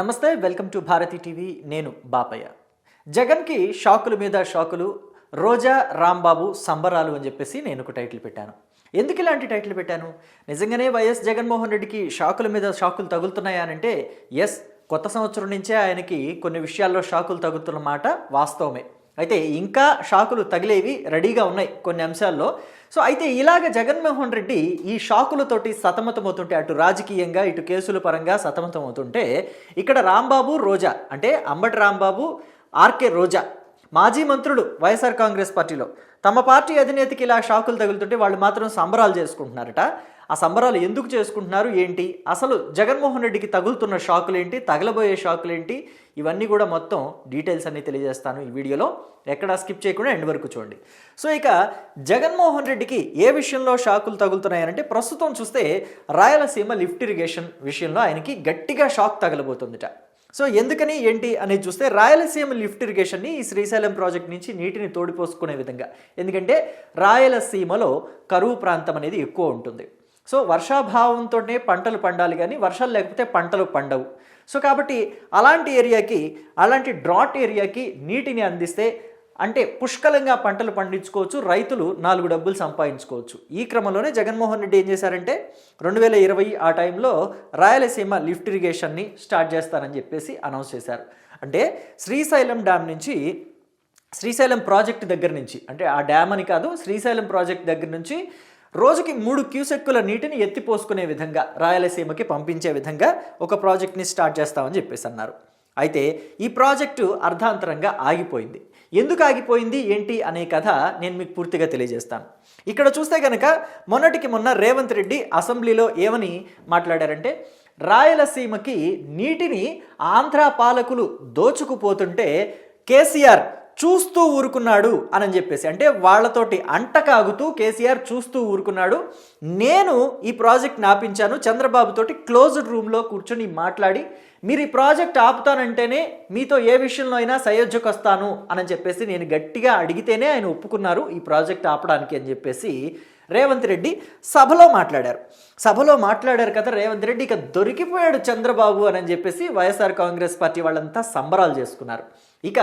నమస్తే welcome to Bharati TV. నేను బాపయ్య. జగన్కి షాకుల మీద షాకులు రోజా రాంబాబు సంబరాలు అని చెప్పేసి నేను ఒక టైటిల్ పెట్టాను. ఎందుకు ఇలాంటి టైటిల్ పెట్టాను? నిజంగానే వైఎస్ జగన్మోహన్ రెడ్డికి షాకుల మీద షాకులు తగులుతున్నాయా అంటే ఎస్ కొత్త సంవత్సరం నుంచే ఆయనకి కొన్ని విషయాల్లో షాకులు తగులుతున్న మాట వాస్తవమే. అయితే ఇంకా షాకులు తగిలేవి రెడీగా ఉన్నాయి కొన్ని అంశాల్లో. సో అయితే ఇలాగ జగన్మోహన్ రెడ్డి ఈ షాకులతోటి సతమతమవుతుంటే అటు రాజకీయంగా ఇటు కేసుల పరంగా సతమతమవుతుంటే ఇక్కడ రాంబాబు రోజా అంటే అంబటి రాంబాబు ఆర్కే రోజా మాజీ మంత్రులు వైఎస్ఆర్ కాంగ్రెస్ పార్టీలో. తమ పార్టీ అధినేతకి ఇలా షాకులు తగులుతుంటే వాళ్ళు మాత్రం సంబరాలు చేసుకుంటున్నారట. ఆ సంబరాలు ఎందుకు చేసుకుంటున్నారు? ఏంటి? అసలు జగన్మోహన్ రెడ్డికి తగులుతున్న షాకులు ఏంటి తగలబోయే షాకులు ఏంటి ఇవన్నీ కూడా మొత్తం డీటెయిల్స్ అన్ని తెలియజేస్తాను ఈ వీడియోలో. ఎక్కడ స్కిప్ చేయకుండా ఎండ్ వరకు చూడండి. సో ఇక జగన్మోహన్ రెడ్డికి ఏ విషయంలో షాకులు తగులుతున్నాయనంటే ప్రస్తుతం చూస్తే రాయలసీమ లిఫ్ట్ ఇరిగేషన్ విషయంలో ఆయనకి గట్టిగా షాక్ తగలబోతుందిట. సో ఎందుకని ఏంటి అనేది చూస్తే రాయలసీమ లిఫ్ట్ ఇరిగేషన్ని ఈ శ్రీశైలం ప్రాజెక్ట్ నుంచి నీటిని తోడిపోసుకునే విధంగా. ఎందుకంటే రాయలసీమలో కరువు ప్రాంతం అనేది ఎక్కువ ఉంటుంది. సో వర్షాభావంతోనే పంటలు పండాలి కానీ వర్షాలు లేకపోతే పంటలు పండవు. సో కాబట్టి అలాంటి ఏరియాకి అలాంటి డ్రాట్ ఏరియాకి నీటిని అందిస్తే అంటే పుష్కలంగా పంటలు పండించుకోవచ్చు రైతులు నాలుగు డబ్బులు సంపాదించుకోవచ్చు. ఈ క్రమంలోనే జగన్మోహన్ రెడ్డి ఏం చేశారంటే రెండు వేల ఇరవై ఆ టైంలో రాయలసీమ లిఫ్ట్ ఇరిగేషన్ని స్టార్ట్ చేస్తారని చెప్పేసి అనౌన్స్ చేశారు. అంటే శ్రీశైలం డ్యామ్ నుంచి శ్రీశైలం ప్రాజెక్ట్ దగ్గర నుంచి అంటే ఆ డ్యామ్ అని కాదు శ్రీశైలం ప్రాజెక్ట్ దగ్గర నుంచి రోజుకి మూడు క్యూసెక్కుల నీటిని ఎత్తిపోసుకునే విధంగా రాయలసీమకి పంపించే విధంగా ఒక ప్రాజెక్ట్ని స్టార్ట్ చేస్తామని చెప్పేసి అన్నారు. అయితే ఈ ప్రాజెక్టు అర్ధాంతరంగా ఆగిపోయింది. ఎందుకు ఆగిపోయింది ఏంటి అనే కథ నేను మీకు పూర్తిగా తెలియజేస్తాను. ఇక్కడ చూస్తే కనుక మొన్నటికి మొన్న రేవంత్ రెడ్డి అసెంబ్లీలో ఏమని మాట్లాడారంటే రాయలసీమకి నీటిని ఆంధ్ర పాలకులు దోచుకుపోతుంటే కేసీఆర్ చూస్తూ ఊరుకున్నాడు అని చెప్పేసి అంటే వాళ్ళతోటి అంటకాగుతూ కేసీఆర్ చూస్తూ ఊరుకున్నాడు. నేను ఈ ప్రాజెక్ట్ ఆపించాను చంద్రబాబుతోటి క్లోజ్డ్ రూమ్లో కూర్చొని మాట్లాడి మీరు ఈ ప్రాజెక్ట్ ఆపుతానంటేనే మీతో ఏ విషయంలో అయినా సయోధ్యకు వస్తాను అని చెప్పేసి నేను గట్టిగా అడిగితేనే ఆయన ఒప్పుకున్నారు ఈ ప్రాజెక్ట్ ఆపడానికి అని చెప్పేసి రేవంత్ రెడ్డి సభలో మాట్లాడారు. సభలో మాట్లాడారు కదా రేవంత్ రెడ్డి ఇక దొరికిపోయాడు చంద్రబాబు అని చెప్పేసి వైఎస్ఆర్ కాంగ్రెస్ పార్టీ వాళ్ళంతా సంబరాలు చేసుకున్నారు. ఇక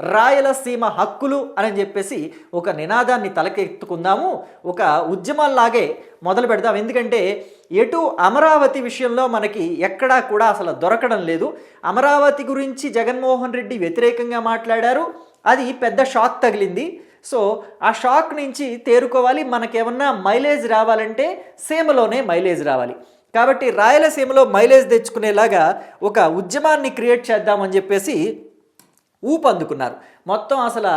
రాయలసీమ హక్కులు అని చెప్పేసి ఒక నినాదాన్ని తలకెత్తుకుందాము. ఒక ఉద్యమాల్లాగే మొదలు పెడదాం. ఎందుకంటే ఎటు అమరావతి విషయంలో మనకి ఎక్కడా కూడా అసలు దొరకడం లేదు. అమరావతి గురించి జగన్మోహన్ రెడ్డి వ్యతిరేకంగా మాట్లాడారు. అది పెద్ద షాక్ తగిలింది. సో ఆ షాక్ నుంచి తేరుకోవాలి. మనకేమన్నా మైలేజ్ రావాలంటే సీమలోనే మైలేజ్ రావాలి. కాబట్టి రాయలసీమలో మైలేజ్ తెచ్చుకునేలాగా ఒక ఉద్యమాన్ని క్రియేట్ చేద్దామని చెప్పేసి ఊపందుకున్నారు. మొత్తం అసలు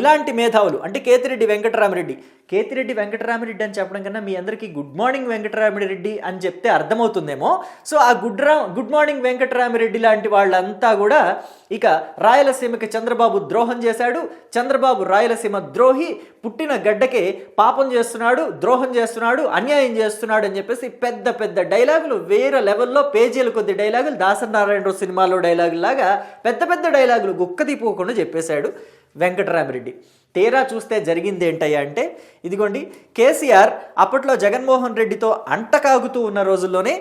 ఇలాంటి మేధావులు అంటే కేతిరెడ్డి వెంకటరామరెడ్డి. కేతిరెడ్డి వెంకటరామరెడ్డి అని చెప్పడం కన్నా మీ అందరికీ గుడ్ మార్నింగ్ వెంకటరామరెడ్డి అని చెప్తే అర్థమవుతుందేమో. సో ఆ గుడ్ రా గుడ్ మార్నింగ్ వెంకటరామరెడ్డి లాంటి వాళ్ళంతా కూడా ఇక రాయలసీమకి చంద్రబాబు ద్రోహం చేశాడు. చంద్రబాబు రాయలసీమ ద్రోహి పుట్టిన గడ్డకే పాపం చేస్తున్నాడు ద్రోహం చేస్తున్నాడు అన్యాయం చేస్తున్నాడు అని చెప్పేసి పెద్ద పెద్ద డైలాగులు వేరే లెవెల్లో పేజీల కొద్ది డైలాగులు దాసనారాయణరావు సినిమాలో డైలాగులు లాగా పెద్ద పెద్ద డైలాగులు గుక్కతిపోకుండా చెప్పేశాడు. వెంకటరామరెడ్డి. తీరా చూస్తే జరిగింది ఏంటయ్యా అంటే ఇదిగోండి కేసీఆర్ అప్పట్లో జగన్మోహన్ రెడ్డితో అంటకాగుతూ ఉన్న రోజుల్లోనే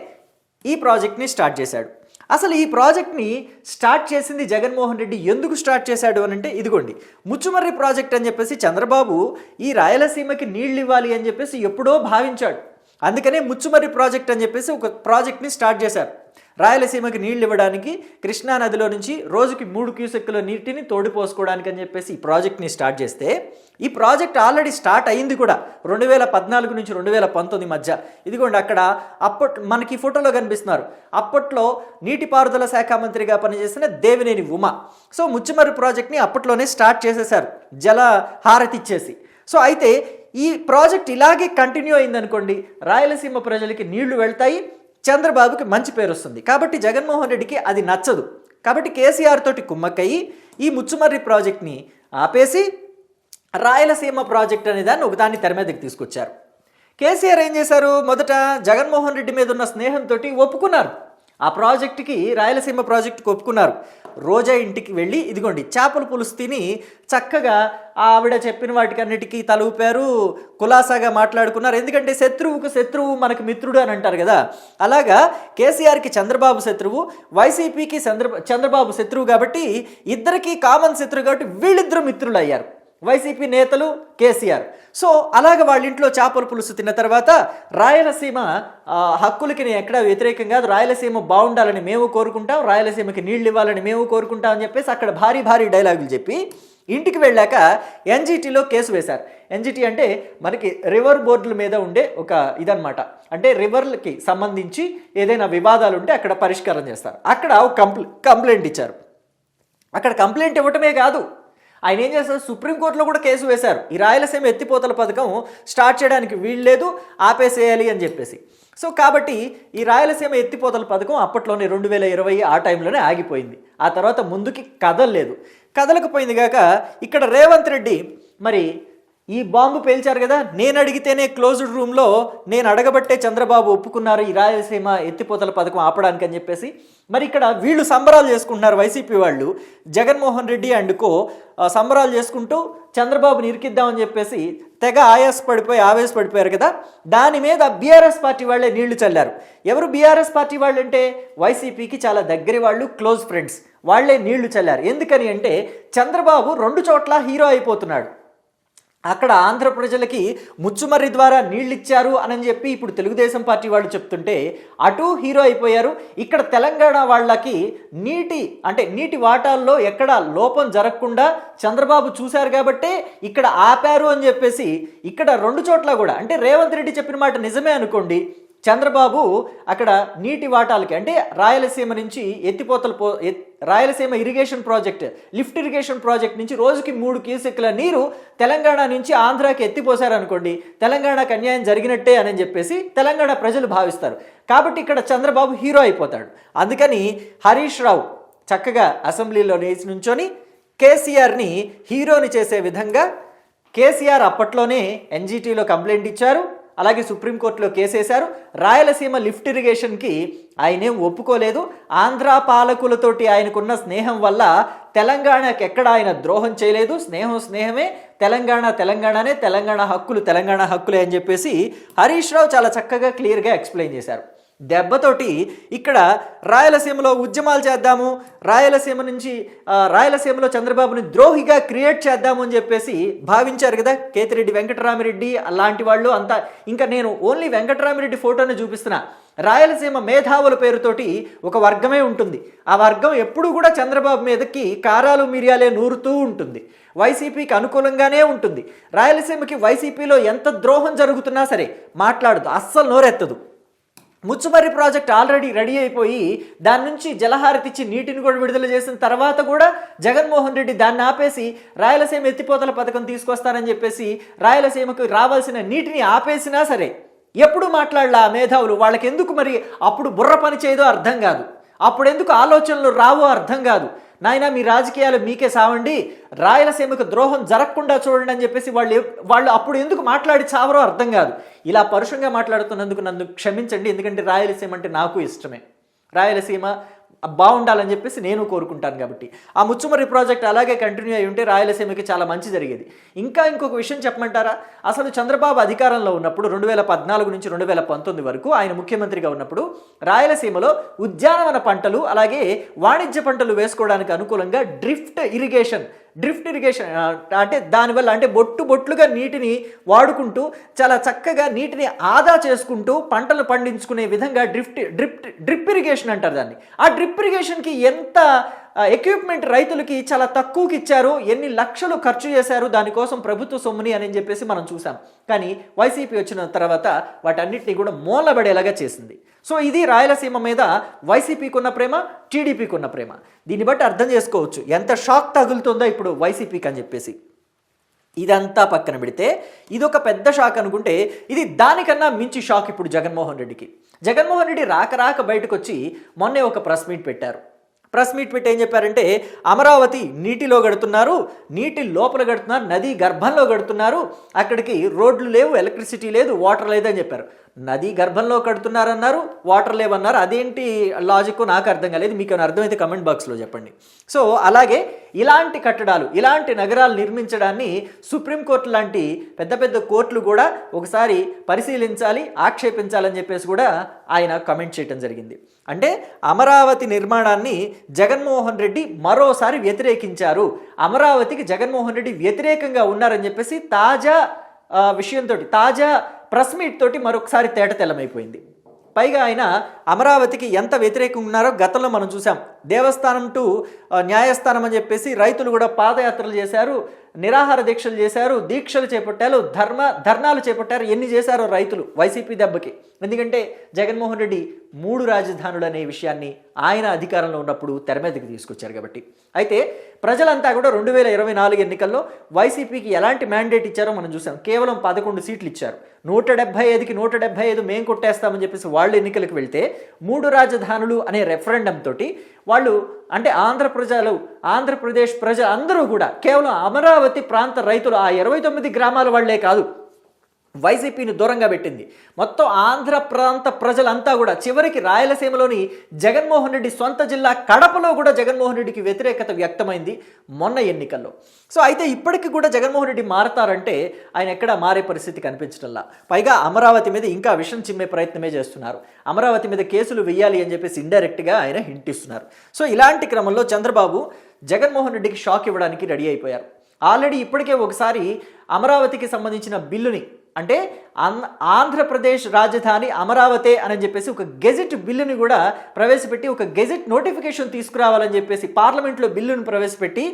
ఈ ప్రాజెక్ట్ని స్టార్ట్ చేశాడు. అసలు ఈ ప్రాజెక్ట్ని స్టార్ట్ చేసింది జగన్మోహన్ రెడ్డి ఎందుకు స్టార్ట్ చేశాడు అని అంటే ఇదిగోండి ముచ్చుమర్రి ప్రాజెక్ట్ అని చెప్పేసి చంద్రబాబు ఈ రాయలసీమకి నీళ్ళు ఇవ్వాలి అని చెప్పేసి ఎప్పుడో భావించాడు. అందుకనే ముచ్చుమర్రి ప్రాజెక్ట్ అని చెప్పేసి ఒక ప్రాజెక్ట్ని స్టార్ట్ చేశారు. రాయలసీమకి నీళ్ళు ఇవ్వడానికి కృష్ణా నదిలో నుంచి రోజుకి మూడు క్యూసెక్కుల నీటిని తోడిపోసుకోవడానికి అని చెప్పేసి ఈ ప్రాజెక్ట్ని స్టార్ట్ చేస్తే ఈ ప్రాజెక్ట్ ఆల్రెడీ స్టార్ట్ అయింది కూడా రెండు వేల పద్నాలుగు నుంచి రెండు వేల పంతొమ్మిది మధ్య. ఇదిగోండి అక్కడ అప్పట్ మనకి ఈ ఫోటోలో కనిపిస్తున్నారు. అప్పట్లో నీటిపారుదల శాఖ మంత్రిగా పనిచేసిన దేవినేని ఉమ. సో ముచ్చుమర్రి ప్రాజెక్ట్ని అప్పట్లోనే స్టార్ట్ చేసేశారు. జల హారతి ఇచ్చేసి. సో అయితే ఈ ప్రాజెక్ట్ ఇలాగే కంటిన్యూ అయిందనుకోండి రాయలసీమ ప్రజలకి నీళ్ళు వెళ్తాయి చంద్రబాబుకి మంచి పేరు వస్తుంది. కాబట్టి జగన్మోహన్ రెడ్డికి అది నచ్చదు. కాబట్టి కేసీఆర్ తోటి కుమ్మక్కయ్యి ఈ ముచ్చుమర్రి ప్రాజెక్ట్ని ఆపేసి రాయలసీమ ప్రాజెక్ట్ అనే దాన్ని ఒకదాన్ని తెర మీదకి తీసుకొచ్చారు. కేసీఆర్ ఏం చేశారు? మొదట జగన్మోహన్ రెడ్డి మీద ఉన్న స్నేహంతో ఒప్పుకున్నారు. ఆ ప్రాజెక్టుకి రాయలసీమ ప్రాజెక్టుకి ఒప్పుకున్నారు. రోజా ఇంటికి వెళ్ళి ఇదిగోండి చేపల పులుసు తిని చక్కగా ఆవిడ చెప్పిన వాటికన్నిటికీ తలూపారు కులాసాగా మాట్లాడుకున్నారు. ఎందుకంటే శత్రువుకు శత్రువు మనకు మిత్రుడు అని అంటారు కదా. అలాగా కేసీఆర్కి చంద్రబాబు శత్రువు వైసీపీకి చంద్ర చంద్రబాబు శత్రువు కాబట్టి ఇద్దరికీ కామన్ శత్రువు కాబట్టి వీళ్ళిద్దరూ మిత్రులు అయ్యారు వైసీపీ నేతలు కేసీఆర్. సో అలాగ వాళ్ళ ఇంట్లో చేపల పులుసు తిన్న తర్వాత రాయలసీమ హక్కులకి నేను ఎక్కడా వ్యతిరేకం కాదు. రాయలసీమ బాగుండాలని మేము కోరుకుంటాం. రాయలసీమకి నీళ్ళు ఇవ్వాలని మేము కోరుకుంటాం అని చెప్పేసి అక్కడ భారీ భారీ డైలాగులు చెప్పి ఇంటికి వెళ్ళాక ఎన్జిటీలో కేసు వేశారు. ఎన్జిటి అంటే మనకి రివర్ బోర్డుల మీద ఉండే ఒక ఇదనమాట అంటే రివర్లకి సంబంధించి ఏదైనా వివాదాలు ఉంటే అక్కడ పరిష్కారం చేస్తారు. అక్కడ ఒక కంప్లైంట్ ఇచ్చారు. అక్కడ కంప్లైంట్ ఇవ్వటమే కాదు. ఆయన ఏం చేస్తారు సుప్రీంకోర్టులో కూడా కేసు వేశారు. ఈ రాయలసీమ ఎత్తిపోతల పథకం స్టార్ట్ చేయడానికి వీల్లేదు ఆపేసేయాలి అని చెప్పేసి. సో కాబట్టి ఈ రాయలసీమ ఎత్తిపోతల పథకం అప్పట్లోనే రెండు వేల ఇరవై ఆ టైంలోనే ఆగిపోయింది. ఆ తర్వాత ముందుకి కదలలేదు. కదలకపోయింది కాక ఇక్కడ రేవంత్ రెడ్డి మరి ఈ బాంబు పేల్చారు కదా నేను అడిగితేనే క్లోజ్డ్ రూమ్లో నేను అడగబట్టే చంద్రబాబు ఒప్పుకున్నారు ఈ రాయలసీమ ఎత్తిపోతల పథకం ఆపడానికి అని చెప్పేసి. మరి ఇక్కడ వీళ్ళు సంబరాలు చేసుకుంటున్నారు వైసీపీ వాళ్ళు జగన్మోహన్ రెడ్డి అండ్ కో సంబరాలు చేసుకుంటూ చంద్రబాబుని ఇరికిద్దామని చెప్పేసి తెగ ఆయాసపడిపోయి ఆవేశపడిపోయారు కదా. దాని మీద బీఆర్ఎస్ పార్టీ వాళ్ళే నీళ్ళు చల్లారు. ఎవరు బీఆర్ఎస్ పార్టీ వాళ్ళు అంటే వైసీపీకి చాలా దగ్గరి వాళ్ళు క్లోజ్ ఫ్రెండ్స్ వాళ్ళే నీళ్ళు చల్లారు. ఎందుకని అంటే చంద్రబాబు రెండు చోట్ల హీరో అయిపోతున్నాడు. అక్కడ ఆంధ్ర ప్రజలకి ముచ్చుమర్రి ద్వారా నీళ్ళు ఇచ్చారు అని చెప్పి ఇప్పుడు తెలుగుదేశం పార్టీ వాళ్ళు చెప్తుంటే అటు హీరో అయిపోయారు. ఇక్కడ తెలంగాణ వాళ్ళకి నీటి అంటే నీటి వాటాల్లో ఎక్కడ లోపం జరగకుండా చంద్రబాబు చూశారు కాబట్టే ఇక్కడ ఆపారు అని చెప్పేసి ఇక్కడ రెండు చోట్ల కూడా అంటే రేవంత్ రెడ్డి చెప్పిన మాట నిజమే అనుకోండి. చంద్రబాబు అక్కడ నీటి వాటాలకి అంటే రాయలసీమ నుంచి ఎత్తిపోతలు పో ఎత్- Rayalaseema irrigation project lift irrigation project నుంచి రోజుకి మూడు క్యూసెక్ల నీరు తెలంగాణ నుంచి ఆంధ్రాకి ఎత్తిపోసారనుకోండి తెలంగాణకు అన్యాయం జరిగినట్టే అని చెప్పేసి తెలంగాణ ప్రజలు భావిస్తారు. కాబట్టి ఇక్కడ చంద్రబాబు హీరో అయిపోతాడు. అందుకని హరీష్ రావు చక్కగా అసెంబ్లీలో నేసి నుంచొని కేసీఆర్ని హీరోని చేసే విధంగా కేసీఆర్ అప్పట్లోనే ఎన్జీటీలో కంప్లైంట్ ఇచ్చారు. అలాగే సుప్రీంకోర్టులో కేసేశారు రాయలసీమ లిఫ్ట్ ఇరిగేషన్కి ఆయనేం ఒప్పుకోలేదు. ఆంధ్ర పాలకులతోటి ఆయనకున్న స్నేహం వల్ల తెలంగాణకి ఎక్కడ ఆయన ద్రోహం చేయలేదు. స్నేహం స్నేహమే. తెలంగాణ తెలంగాణనే తెలంగాణ హక్కులు తెలంగాణ హక్కులే అని చెప్పేసి హరీష్ రావు చాలా చక్కగా క్లియర్గా ఎక్స్ప్లెయిన్ చేశారు. దెబ్బతోటి ఇక్కడ రాయలసీమలో ఉద్యమాలు చేద్దాము రాయలసీమ నుంచి రాయలసీమలో చంద్రబాబుని ద్రోహిగా క్రియేట్ చేద్దాము అని చెప్పేసి భావించారు కదా కేతిరెడ్డి వెంకటరామిరెడ్డి అలాంటి వాళ్ళు అంతా. ఇంకా నేను ఓన్లీ వెంకటరామిరెడ్డి ఫోటోని చూపిస్తున్నా. రాయలసీమ మేధావుల పేరుతోటి ఒక వర్గమే ఉంటుంది. ఆ వర్గం ఎప్పుడూ కూడా చంద్రబాబు మీదకి కారాలు మిరియాలే నూరుతూ ఉంటుంది. వైసీపీకి అనుకూలంగానే ఉంటుంది. రాయలసీమకి వైసీపీలో ఎంత ద్రోహం జరుగుతున్నా సరే మాట్లాడదు అస్సలు నోరెత్తదు. ముచ్చుమర్రి ప్రాజెక్ట్ ఆల్రెడీ రెడీ అయిపోయి దాని నుంచి జలహారతిచ్చి నీటిని కూడా విడుదల చేసిన తర్వాత కూడా జగన్మోహన్ రెడ్డి దాన్ని ఆపేసి రాయలసీమ ఎత్తిపోతల పథకం తీసుకొస్తానని చెప్పేసి రాయలసీమకు రావాల్సిన నీటిని ఆపేసినా సరే ఎప్పుడు మాట్లాడలా మేధావులు? వాళ్ళకి ఎందుకు మరి అప్పుడు బుర్ర పని చేయదో అర్థం కాదు. అప్పుడు ఎందుకు ఆలోచనలు రావో అర్థం కాదు. నాయన మీ రాజకీయాలు మీకే సావండి. రాయలసీమకు ద్రోహం జరగకుండా చూడండి అని చెప్పేసి వాళ్ళు వాళ్ళు అప్పుడు ఎందుకు మాట్లాడి చావరో అర్థం కాదు. ఇలా పరుషంగా మాట్లాడుతున్నందుకు నన్ను క్షమించండి ఎందుకంటే రాయలసీమ అంటే నాకు ఇష్టమే. రాయలసీమ బాగుండాలని చెప్పేసి నేను కోరుకుంటాను కాబట్టి. ఆ ముచ్చుమర్రి ప్రాజెక్ట్ అలాగే కంటిన్యూ అయి ఉంటే రాయలసీమకి చాలా మంచి జరిగేది. ఇంకా ఇంకొక విషయం చెప్పమంటారా? అసలు చంద్రబాబు అధికారంలో ఉన్నప్పుడు రెండు వేల పద్నాలుగు నుంచి రెండు వేల పంతొమ్మిది వరకు ఆయన ముఖ్యమంత్రిగా ఉన్నప్పుడు రాయలసీమలో ఉద్యానవన పంటలు అలాగే వాణిజ్య పంటలు వేసుకోవడానికి అనుకూలంగా డ్రిఫ్ట్ ఇరిగేషన్ డ్రిఫ్ట్ ఇరిగేషన్ అంటే దానివల్ల అంటే బొట్టు బొట్లుగా నీటిని వాడుకుంటూ చాలా చక్కగా నీటిని ఆదా చేసుకుంటూ పంటలు పండించుకునే విధంగా డ్రిఫ్ట్ డ్రిప్ డ్రిప్ ఇరిగేషన్ అంటారు దాన్ని. ఆ డ్రిప్ ఇరిగేషన్కి ఎంత ఎక్విప్మెంట్ రైతులకి చాలా తక్కువకి ఇచ్చారు. ఎన్ని లక్షలు ఖర్చు చేశారు? దానికోసం ప్రభుత్వ సొమ్ముని అని చెప్పేసి మనం చూసాం. కానీ వైసీపీ వచ్చిన తర్వాత వాటన్నిటిని కూడా మూలబడేలాగా చేసింది. సో ఇది రాయలసీమ మీద వైసీపీకి ఉన్న ప్రేమ టీడీపీకి ఉన్న ప్రేమ. దీన్ని బట్టి అర్థం చేసుకోవచ్చు. ఎంత షాక్ తగులుతుందో ఇప్పుడు వైసీపీకి అని చెప్పేసి. ఇదంతా పక్కన పెడితే ఇది ఒక పెద్ద షాక్ అనుకుంటే ఇది దానికన్నా మించి షాక్ ఇప్పుడు జగన్మోహన్ రెడ్డికి. జగన్మోహన్ రెడ్డి రాక రాక బయటకు వచ్చి మొన్నే ఒక ప్రెస్ మీట్ పెట్టారు. ప్రెస్ మీట్ పెట్టి ఏం చెప్పారంటే అమరావతి నీటిలో గడుతున్నారు నీటి లోపల గడుతున్నారు నది గర్భంలో గడుతున్నారు అక్కడికి రోడ్లు లేవు ఎలక్ట్రిసిటీ లేదు వాటర్ లేదని చెప్పారు. నది గర్భంలో కడుతున్నారన్నారు వాటర్ లేవన్నారు. అదేంటి లాజిక్ నాకు అర్థం కాలేదు. మీకు అర్థమైతే కమెంట్ బాక్స్లో చెప్పండి. సో అలాగే ఇలాంటి కట్టడాలు ఇలాంటి నగరాలు నిర్మించడాన్ని సుప్రీంకోర్టు లాంటి పెద్ద పెద్ద కోర్టులు కూడా ఒకసారి పరిశీలించాలి ఆక్షేపించాలని చెప్పేసి కూడా ఆయన కమెంట్ చేయడం జరిగింది. అంటే అమరావతి నిర్మాణాన్ని జగన్మోహన్ రెడ్డి మరోసారి వ్యతిరేకించారు. అమరావతికి జగన్మోహన్ రెడ్డి వ్యతిరేకంగా ఉన్నారని చెప్పేసి తాజా విషయంతో తాజా ప్రెస్ మీట్ తోటి మరొకసారి తేట తెల్లమైపోయింది. పైగా ఆయన అమరావతికి ఎంత వ్యతిరేకంగా ఉన్నారో గతంలో మనం చూసాం దేవస్థానం టు న్యాయస్థానం అని చెప్పేసి రైతులు కూడా పాదయాత్రలు చేశారు. నిరాహార దీక్షలు చేశారు దీక్షలు చేపట్టారు ధర్మ ధర్నాలు చేపట్టారు ఎన్ని చేశారో రైతులు వైసీపీ దెబ్బకి. ఎందుకంటే జగన్మోహన్ రెడ్డి మూడు రాజధానులు అనే విషయాన్ని ఆయన అధికారంలో ఉన్నప్పుడు తెర మీదకి తీసుకొచ్చారు కాబట్టి. అయితే ప్రజలంతా కూడా రెండు వేల ఇరవై నాలుగు ఎన్నికల్లో వైసీపీకి ఎలాంటి మ్యాండేట్ ఇచ్చారో మనం చూసాం. కేవలం పదకొండు సీట్లు ఇచ్చారు. నూట డెబ్బై ఐదుకి నూట డెబ్బై ఐదు మేం కొట్టేస్తామని చెప్పేసి వాళ్ళు ఎన్నికలకు వెళ్తే మూడు రాజధానులు అనే రెఫరెండం తోటి వాళ్ళు అంటే ఆంధ్ర ప్రజలు ఆంధ్రప్రదేశ్ ప్రజలు అందరూ కూడా కేవలం అమరావతి ప్రాంత రైతులు ఆ ఇరవై తొమ్మిది గ్రామాల వాళ్ళే కాదు వైసీపీని దూరంగా పెట్టింది. మొత్తం ఆంధ్ర ప్రాంత ప్రజలంతా కూడా చివరికి రాయలసీమలోని జగన్మోహన్ రెడ్డి సొంత జిల్లా కడపలో కూడా జగన్మోహన్ రెడ్డికి వ్యతిరేకత వ్యక్తమైంది మొన్న ఎన్నికల్లో. సో అయితే ఇప్పటికి కూడా జగన్మోహన్ రెడ్డి మారతారంటే ఆయన ఎక్కడ మారే పరిస్థితి కనిపించడంలా. పైగా అమరావతి మీద ఇంకా విషం చిమ్మే ప్రయత్నమే చేస్తున్నారు. అమరావతి మీద కేసులు వెయ్యాలి అని చెప్పేసి ఇండైరెక్ట్గా ఆయన హింట్ ఇస్తున్నారు సో ఇలాంటి క్రమంలో చంద్రబాబు జగన్మోహన్ రెడ్డికి షాక్ ఇవ్వడానికి రెడీ అయిపోయారు. ఆల్రెడీ ఇప్పటికే ఒకసారి అమరావతికి సంబంధించిన బిల్లుని అంటే ఆంధ్రప్రదేశ్ రాజధాని అమరావతి అని చెప్పేసి ఒక గెజెట్ బిల్లుని కూడా ప్రవేశపెట్టి ఒక గెజెట్ నోటిఫికేషన్ తీసుకురావాలని చెప్పేసి పార్లమెంట్లో బిల్లును ప్రవేశపెట్టి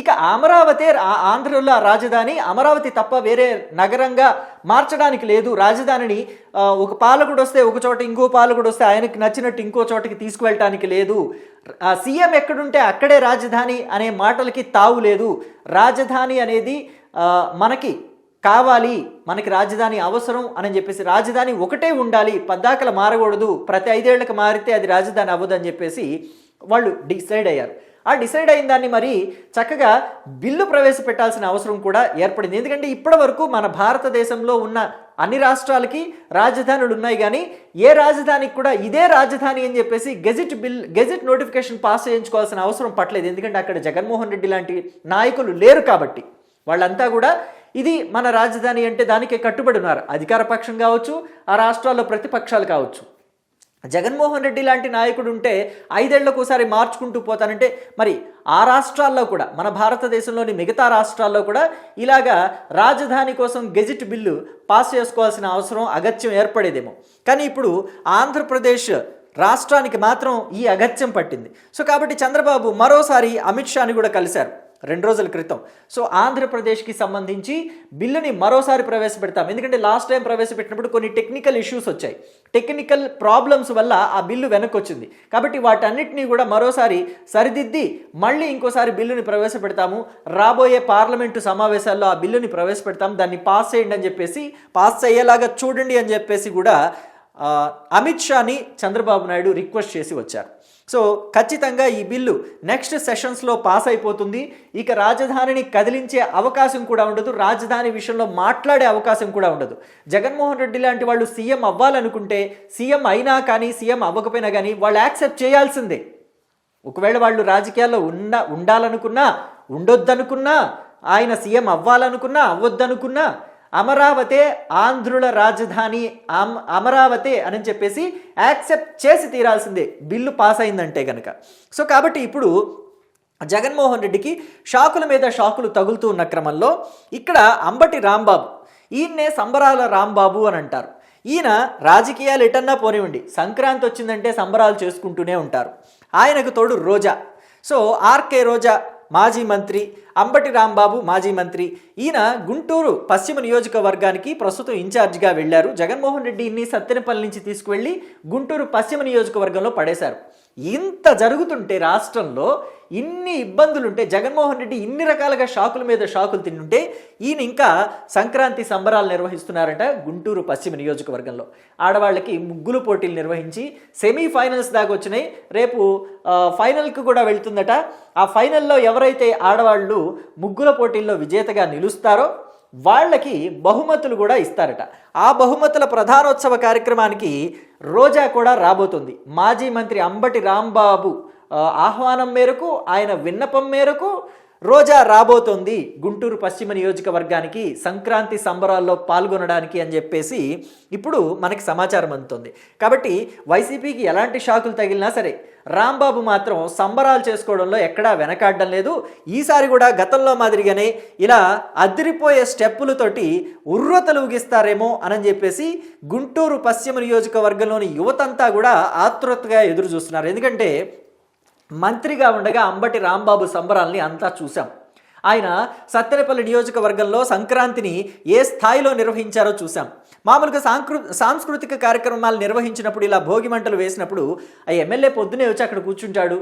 ఇక అమరావతి ఆంధ్రలో రాజధాని అమరావతి తప్ప వేరే నగరంగా మార్చడానికి లేదు. రాజధానిని ఒక పాలకుడు వస్తే ఒక చోట ఇంకో పాలకుడు వస్తే ఆయనకి నచ్చినట్టు ఇంకో చోటకి తీసుకువెళ్ళటానికి లేదు. సీఎం ఎక్కడుంటే అక్కడే రాజధాని అనే మాటలకి తావు లేదు. రాజధాని అనేది మనకి కావాలి మనకి రాజధాని అవసరం అని చెప్పేసి రాజధాని ఒకటే ఉండాలి పద్దాకలు మారకూడదు ప్రతి ఐదేళ్ళకు మారితే అది రాజధాని అవ్వదు అని చెప్పేసి వాళ్ళు డిసైడ్ అయ్యారు. ఆ డిసైడ్ అయిన దాన్ని మరి చక్కగా బిల్లు ప్రవేశపెట్టాల్సిన అవసరం కూడా ఏర్పడింది. ఎందుకంటే ఇప్పటి వరకు మన భారతదేశంలో ఉన్న అన్ని రాష్ట్రాలకి రాజధానులు ఉన్నాయి కానీ ఏ రాజధానికి కూడా ఇదే రాజధాని అని చెప్పేసి gazette bill gazette notification pass చేయించుకోవాల్సిన అవసరం పట్టలేదు. ఎందుకంటే అక్కడ జగన్మోహన్ రెడ్డి లాంటి నాయకులు లేరు కాబట్టి. వాళ్ళంతా కూడా ఇది మన రాజధాని అంటే దానికే కట్టుబడి ఉన్నారు. అధికార పక్షం కావచ్చు ఆ రాష్ట్రాల్లో ప్రతిపక్షాలు కావచ్చు. జగన్మోహన్ రెడ్డి లాంటి నాయకుడు ఉంటే ఐదేళ్ళకు ఒకసారి మార్చుకుంటూ పోతానంటే మరి ఆ రాష్ట్రాల్లో కూడా మన భారతదేశంలోని మిగతా రాష్ట్రాల్లో కూడా ఇలాగా రాజధాని కోసం గెజిట్ బిల్లు పాస్ చేసుకోవాల్సిన అవసరం అగత్యం ఏర్పడేదేమో. కానీ ఇప్పుడు ఆంధ్రప్రదేశ్ రాష్ట్రానికి మాత్రం ఈ అగత్యం పట్టింది. సో కాబట్టి చంద్రబాబు మరోసారి అమిత్ షాని కూడా కలిశారు. రెండు రోజుల క్రితం. సో ఆంధ్రప్రదేశ్కి సంబంధించి బిల్లుని మరోసారి ప్రవేశపెడతాం. ఎందుకంటే లాస్ట్ టైం ప్రవేశపెట్టినప్పుడు కొన్ని టెక్నికల్ ఇష్యూస్ వచ్చాయి. టెక్నికల్ ప్రాబ్లమ్స్ వల్ల ఆ బిల్లు వెనక్కి కాబట్టి వాటన్నిటినీ కూడా మరోసారి సరిదిద్ది మళ్ళీ ఇంకోసారి బిల్లుని ప్రవేశపెడతాము. రాబోయే పార్లమెంటు సమావేశాల్లో ఆ బిల్లుని ప్రవేశపెడతాం. దాన్ని పాస్ చేయండి అని చెప్పేసి పాస్ అయ్యేలాగా చూడండి అని చెప్పేసి కూడా అమిత్ షాని చంద్రబాబు నాయుడు రిక్వెస్ట్ చేసి వచ్చారు. సో ఖచ్చితంగా ఈ బిల్లు నెక్స్ట్ సెషన్స్లో పాస్ అయిపోతుంది. ఇక రాజధానిని కదిలించే అవకాశం కూడా ఉండదు. రాజధాని విషయంలో మాట్లాడే అవకాశం కూడా ఉండదు. జగన్మోహన్ రెడ్డి లాంటి వాళ్ళు సీఎం అవ్వాలనుకుంటే సీఎం అయినా కానీ సీఎం అవ్వకపోయినా కానీ వాళ్ళు యాక్సెప్ట్ చేయాల్సిందే. ఒకవేళ వాళ్ళు రాజకీయాల్లో ఉన్న ఉండాలనుకున్నా ఉండొద్దనుకున్నా ఆయన సీఎం అవ్వాలనుకున్నా అవ్వద్దనుకున్నా అమరావతే ఆంధ్రుల రాజధాని అమరావతే అని చెప్పేసి యాక్సెప్ట్ చేసి తీరాల్సిందే. బిల్లు పాస్ అయిందంటే కనుక సో కాబట్టి ఇప్పుడు జగన్మోహన్ రెడ్డికి షాకుల మీద షాకులు తగులుతూ ఉన్న క్రమంలో ఇక్కడ అంబటి రాంబాబు ఈయన్నే సంబరాల రాంబాబు అని అంటారు. ఈయన రాజకీయాలు ఎటన్నా పోనివ్వండి. సంక్రాంతి వచ్చిందంటే సంబరాలు చేసుకుంటూనే ఉంటారు. ఆయనకు తోడు రోజా. సో ఆర్కే రోజా మాజీ మంత్రి అంబటి రాంబాబు మాజీ మంత్రి ఈయన గుంటూరు పశ్చిమ నియోజకవర్గానికి ప్రస్తుతం ఇన్ఛార్జిగా వెళ్ళారు జగన్మోహన్ రెడ్డి ఇన్ని సత్తెనపల్లి నుంచి తీసుకువెళ్ళి గుంటూరు పశ్చిమ నియోజకవర్గంలో పడేశారు. ఇంత జరుగుతుంటే రాష్ట్రంలో ఇన్ని ఇబ్బందులుంటే జగన్మోహన్ రెడ్డి ఇన్ని రకాలుగా షాకుల మీద షాకులు తింటుంటే ఈయన ఇంకా సంక్రాంతి సంబరాలు నిర్వహిస్తున్నారట గుంటూరు పశ్చిమ నియోజకవర్గంలో. ఆడవాళ్ళకి ముగ్గులు పోటీలు నిర్వహించి సెమీఫైనల్స్ దాకా వచ్చినాయి. రేపు ఫైనల్కి కూడా వెళ్తుందట. ఆ ఫైనల్లో ఎవరైతే ఆడవాళ్ళు ముగ్గుల పోటీల్లో విజేతగా నిలుస్తారో వాళ్ళకి బహుమతులు కూడా ఇస్తారట. ఆ బహుమతుల ప్రధానోత్సవ కార్యక్రమానికి రోజా కూడా రాబోతుంది. మాజీ మంత్రి అంబటి రాంబాబు ఆహ్వానం మేరకు ఆయన విన్నపం మేరకు రోజా రాబోతోంది గుంటూరు పశ్చిమ నియోజకవర్గానికి సంక్రాంతి సంబరాల్లో పాల్గొనడానికి అని చెప్పేసి ఇప్పుడు మనకి సమాచారం అందుతుంది. కాబట్టి వైసీపీకి ఎలాంటి షాకులు తగిలినా సరే రాంబాబు మాత్రం సంబరాలు చేసుకోవడంలో ఎక్కడా వెనకాడడం లేదు. ఈసారి కూడా గతంలో మాదిరిగానే ఇలా అదిరిపోయే స్టెప్పులతోటి ఉర్రతలు ఊగిస్తారేమో అని చెప్పేసి గుంటూరు పశ్చిమ నియోజకవర్గంలోని యువతంతా కూడా ఆతృతగా ఎదురు చూస్తున్నారు ఎందుకంటే మంత్రిగా ఉండగా అంబటి రాంబాబు సంబరాల్ని అంతా చూశాం. ఆయన సత్తెనపల్లి నియోజకవర్గంలో సంక్రాంతిని ఏ స్థాయిలో నిర్వహించారో చూసాం మామూలుగా సాంకృ సాంస్కృతిక కార్యక్రమాలు నిర్వహించినప్పుడు ఇలా భోగి మంటలు వేసినప్పుడు ఆ ఎమ్మెల్యే పొద్దునే వచ్చి అక్కడ కూర్చుంటాడు.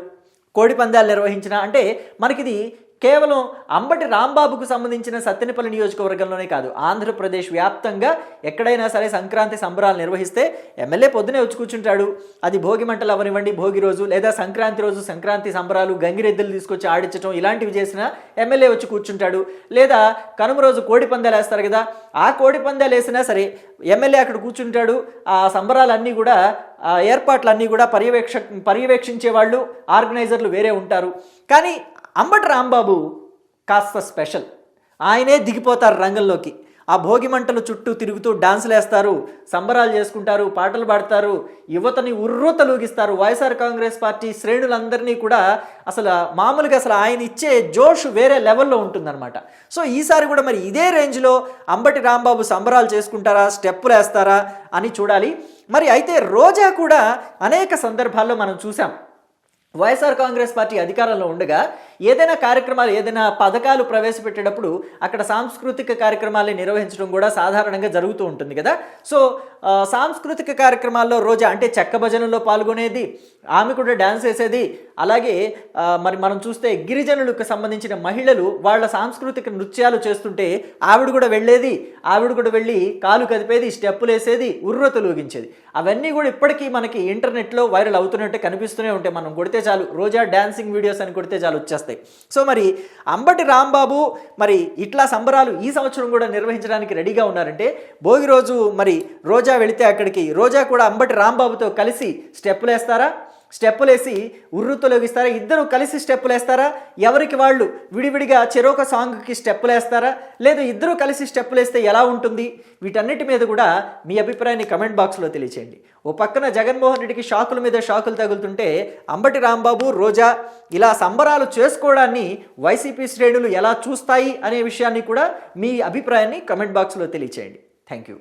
కోడి పందాలు నిర్వహించిన అంటే మనకిది కేవలం అంబటి రాంబాబుకు సంబంధించిన సత్తెనపల్లి నియోజకవర్గంలోనే కాదు ఆంధ్రప్రదేశ్ వ్యాప్తంగా ఎక్కడైనా సరే సంక్రాంతి సంబరాలు నిర్వహిస్తే ఎమ్మెల్యే పొద్దునే వచ్చి కూర్చుంటాడు. అది భోగి మంటలు అవనివ్వండి భోగి రోజు లేదా సంక్రాంతి రోజు సంక్రాంతి సంబరాలు గంగిరెద్దులు తీసుకొచ్చి ఆడించడం ఇలాంటివి చేసిన ఎమ్మెల్యే వచ్చి కూర్చుంటాడు. లేదా కనుమ రోజు కోడి పందాలు వేస్తారు కదా ఆ కోడి పందాలు వేసినా సరే ఎమ్మెల్యే అక్కడ కూర్చుంటాడు. ఆ సంబరాలన్నీ కూడా ఏర్పాట్లన్నీ కూడా పర్యవేక్ష పర్యవేక్షించే వాళ్ళు ఆర్గనైజర్లు వేరే ఉంటారు. కానీ అంబటి రాంబాబు కాస్త స్పెషల్. ఆయనే దిగిపోతారు రంగంలోకి. ఆ భోగి మంటలు చుట్టూ తిరుగుతూ డాన్సులు వేస్తారు సంబరాలు చేసుకుంటారు పాటలు పాడతారు యువతని ఉర్రూతలూగిస్తారు వైఎస్ఆర్ కాంగ్రెస్ పార్టీ శ్రేణులందరినీ కూడా అసలు మామూలుగా అసలు ఆయన ఇచ్చే జోష్ వేరే లెవెల్లో ఉంటుందన్నమాట. సో ఈసారి కూడా మరి ఇదే రేంజ్లో అంబటి రాంబాబు సంబరాలు చేసుకుంటారా స్టెప్పులు వేస్తారా అని చూడాలి. మరి అయితే రోజా కూడా అనేక సందర్భాల్లో మనం చూసాం. వైఎస్ఆర్ కాంగ్రెస్ పార్టీ అధికారంలో ఉండగా ఏదైనా కార్యక్రమాలు ఏదైనా పథకాలు ప్రవేశపెట్టేటప్పుడు అక్కడ సాంస్కృతిక కార్యక్రమాలు నిర్వహించడం కూడా సాధారణంగా జరుగుతూ ఉంటుంది కదా. సో సాంస్కృతిక కార్యక్రమాల్లో రోజా అంటే చెక్క భజనలో పాల్గొనేది ఆమె కూడా డ్యాన్స్ వేసేది అలాగే మరి మనం చూస్తే గిరిజనులకు సంబంధించిన మహిళలు వాళ్ళ సాంస్కృతిక నృత్యాలు చేస్తుంటే ఆవిడ కూడా వెళ్ళేది ఆవిడ కూడా వెళ్ళి కాలు కదిపేది స్టెప్పులు వేసేది ఉర్రతలు ఊగించేది అవన్నీ కూడా ఇప్పటికీ మనకి ఇంటర్నెట్లో వైరల్ అవుతున్నట్టు కనిపిస్తూనే ఉంటాయి మనం కొడితే చాలు. రోజా డ్యాన్సింగ్ వీడియోస్ అని కొడితే చాలు వచ్చేస్తాయి. సో మరి అంబటి రాంబాబు మరి ఇట్లా సంబరాలు ఈ సంవత్సరం కూడా నిర్వహించడానికి రెడీగా ఉన్నారంటే భోగి రోజు మరి రోజా వెళితే అక్కడికి. రోజా కూడా అంబటి రాంబాబుతో కలిసి స్టెప్పులు వేస్తారా? స్టెప్పులు వేసి ఉర్రుతొలగిస్తారా? ఇద్దరు కలిసి స్టెప్పులు వేస్తారా ఎవరికి వాళ్ళు విడివిడిగా చెరొక సాంగ్కి స్టెప్పులు వేస్తారా లేదు ఇద్దరు కలిసి స్టెప్పులు వేస్తే ఎలా ఉంటుంది? వీటన్నిటి మీద కూడా మీ అభిప్రాయాన్ని కమెంట్ బాక్స్లో తెలియచేయండి. ఓ పక్కన జగన్మోహన్ రెడ్డికి షాకుల మీద షాకులు తగులుతుంటే అంబటి రాంబాబు రోజా ఇలా సంబరాలు చేసుకోవడాన్ని వైసీపీ శ్రేణులు ఎలా చూస్తాయి అనే విషయాన్ని కూడా మీ అభిప్రాయాన్ని కమెంట్ బాక్స్లో తెలియచేయండి. Thank you